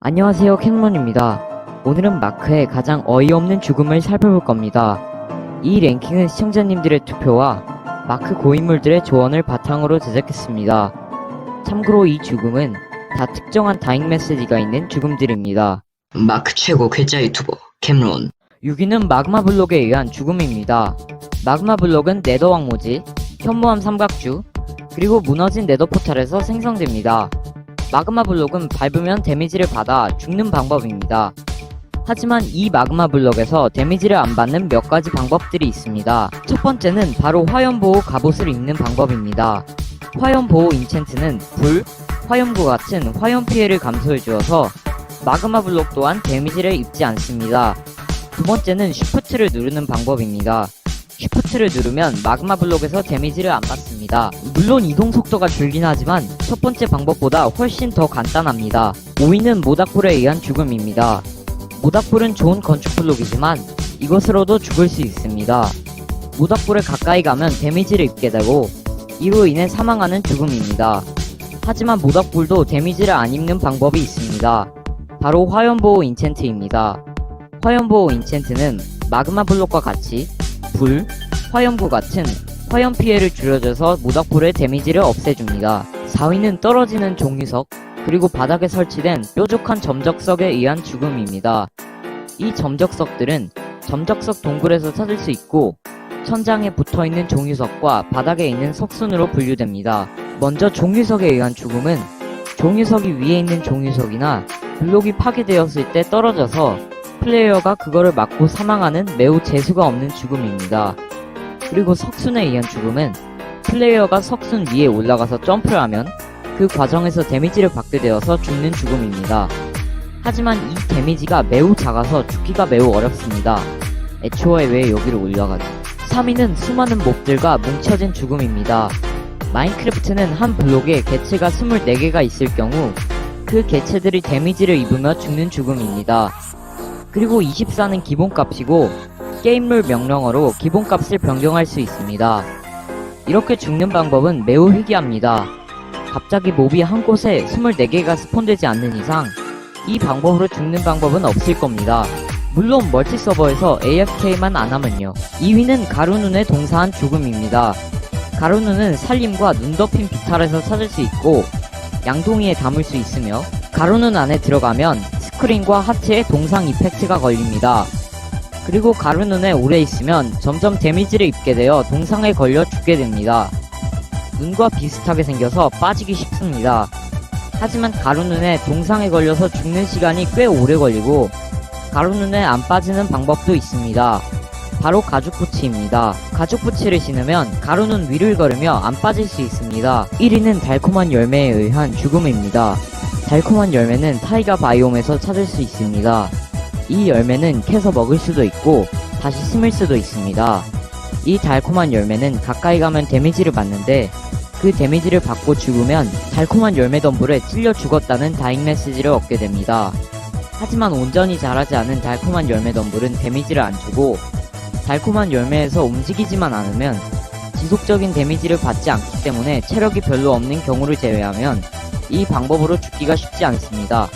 안녕하세요 캔론입니다. 오늘은 마크의 가장 어이없는 죽음을 살펴볼 겁니다. 이 랭킹은 시청자님들의 투표와 마크 고인물들의 조언을 바탕으로 제작했습니다. 참고로 이 죽음은 다 특정한 다잉 메시지가 있는 죽음들입니다. 마크 최고 괴짜 유튜버 캠론 6위는 마그마 블록에 의한 죽음입니다. 마그마 블록은 네더 왕모지, 현무암 삼각주, 그리고 무너진 네더 포탈에서 생성됩니다. 마그마 블록은 밟으면 데미지를 받아 죽는 방법입니다. 하지만 이 마그마 블록에서 데미지를 안 받는 몇 가지 방법들이 있습니다. 첫 번째는 바로 화염보호 갑옷을 입는 방법입니다. 화염보호 인챈트는 불, 화염구 같은 화염 피해를 감소해 주어서 마그마 블록 또한 데미지를 입지 않습니다. 두 번째는 쉬프트를 누르는 방법입니다. 쉬프트를 누르면 마그마 블록에서 데미지를 안 받습니다. 물론 이동 속도가 줄긴 하지만 첫 번째 방법보다 훨씬 더 간단합니다. 5위는 모닥불에 의한 죽음입니다. 모닥불은 좋은 건축 블록이지만 이것으로도 죽을 수 있습니다. 모닥불에 가까이 가면 데미지를 입게 되고 이로 인해 사망하는 죽음입니다. 하지만 모닥불도 데미지를 안 입는 방법이 있습니다. 바로 화염보호 인챈트입니다. 화염보호 인챈트는 마그마 블록과 같이 불, 화염구 같은 화염 피해를 줄여줘서 모닥불의 데미지를 없애줍니다. 4위는 떨어지는 종이석, 그리고 바닥에 설치된 뾰족한 점적석에 의한 죽음입니다. 이 점적석들은 점적석 동굴에서 찾을 수 있고 천장에 붙어있는 종이석과 바닥에 있는 석순으로 분류됩니다. 먼저 종이석에 의한 죽음은 종이석이 위에 있는 종이석이나 블록이 파괴되었을 때 떨어져서 플레이어가 그거를 맞고 사망하는 매우 재수가 없는 죽음입니다. 그리고 석순에 의한 죽음은 플레이어가 석순 위에 올라가서 점프를 하면 그 과정에서 데미지를 받게 되어서 죽는 죽음입니다. 하지만 이 데미지가 매우 작아서 죽기가 매우 어렵습니다. 애초에 왜 여기를 올라가지? 3위는 수많은 몹들과 뭉쳐진 죽음입니다. 마인크래프트는 한 블록에 개체가 24개가 있을 경우 그 개체들이 데미지를 입으며 죽는 죽음입니다. 그리고 24는 기본값이고 게임룰 명령어로 기본값을 변경할 수 있습니다. 이렇게 죽는 방법은 매우 희귀합니다. 갑자기 몹이 한 곳에 24개가 스폰되지 않는 이상 이 방법으로 죽는 방법은 없을 겁니다. 물론 멀티 서버에서 AFK만 안 하면요. 2위는 가루눈의 동사한 죽음입니다. 가루눈은 살림과 눈 덮인 비탈에서 찾을 수 있고 양동이에 담을 수 있으며 가루눈 안에 들어가면 스크린과 하트에 동상 이펙트가 걸립니다. 그리고 가루눈에 오래 있으면 점점 데미지를 입게 되어 동상에 걸려 죽게 됩니다. 눈과 비슷하게 생겨서 빠지기 쉽습니다. 하지만 가루눈에 동상에 걸려서 죽는 시간이 꽤 오래 걸리고 가루눈에 안 빠지는 방법도 있습니다. 바로 가죽부치입니다. 가죽부치를 신으면 가루눈 위를 걸으며 안 빠질 수 있습니다. 1위는 달콤한 열매에 의한 죽음입니다. 달콤한 열매는 타이가 바이옴에서 찾을 수 있습니다. 이 열매는 캐서 먹을 수도 있고 다시 심을 수도 있습니다. 이 달콤한 열매는 가까이 가면 데미지를 받는데 그 데미지를 받고 죽으면 달콤한 열매 덤불에 찔려 죽었다는 다잉 메시지를 얻게 됩니다. 하지만 온전히 자라지 않은 달콤한 열매 덤불은 데미지를 안 주고 달콤한 열매에서 움직이지만 않으면 지속적인 데미지를 받지 않기 때문에 체력이 별로 없는 경우를 제외하면 이 방법으로 죽기가 쉽지 않습니다.